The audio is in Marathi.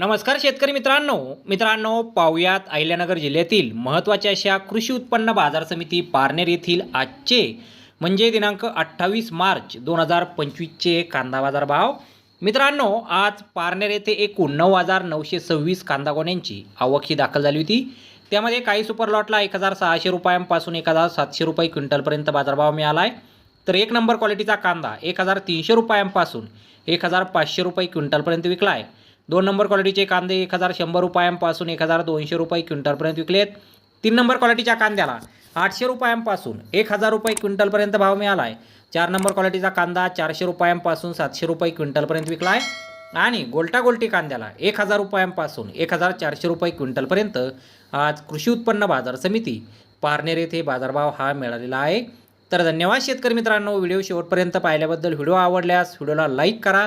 नमस्कार शेतकरी मित्रांनो. मित्रांनो पाहुयात अहिल्यानगर जिल्ह्यातील महत्त्वाच्या अशा कृषी उत्पन्न बाजार समिती पारनेर येथील आजचे म्हणजे दिनांक अठ्ठावीस मार्च दोन हजार पंचवीसचे कांदा बाजार भाव मित्रांनो आज पारनेर येथे एकूण नऊ हजार नऊशे सव्वीस कांदा गोण्यांची आवक ही दाखल झाली होती. त्यामध्ये काही सुपर लॉटला एक हजार सहाशे रुपयांपासून एक हजार सातशे रुपये क्विंटलपर्यंत बाजारभाव मिळाला आहे तर एक नंबर क्वालिटीचा कांदा एक हजार तीनशे रुपयांपासून एक हजार पाचशे रुपये क्विंटलपर्यंत विकला आहे दोन नंबर क्वालिटीचे कांदे एक हजार शंभर रुपयांपासून एक हजार दोनशे रुपये क्विंटलपर्यंत विकलेत. तीन नंबर क्वालिटीच्या कांद्याला आठशे रुपयांपासून एक हजार रुपये क्विंटलपर्यंत भाव मिळाला आहे चार नंबर क्वालिटीचा कांदा चारशे रुपयांपासून सातशे रुपये क्विंटलपर्यंत विकला आहे आणि गोलटा गोलटी कांद्याला एक हजार रुपयांपासून एक हजार चारशे रुपये क्विंटलपर्यंत आज कृषी उत्पन्न बाजार समिती पारनेर येथे बाजारभाव हा मिळालेला आहे. तर धन्यवाद शेतकरी मित्रांनो व्हिडिओ शेवटपर्यंत पाहिल्याबद्दल व्हिडिओ आवडल्यास व्हिडिओला लाईक करा.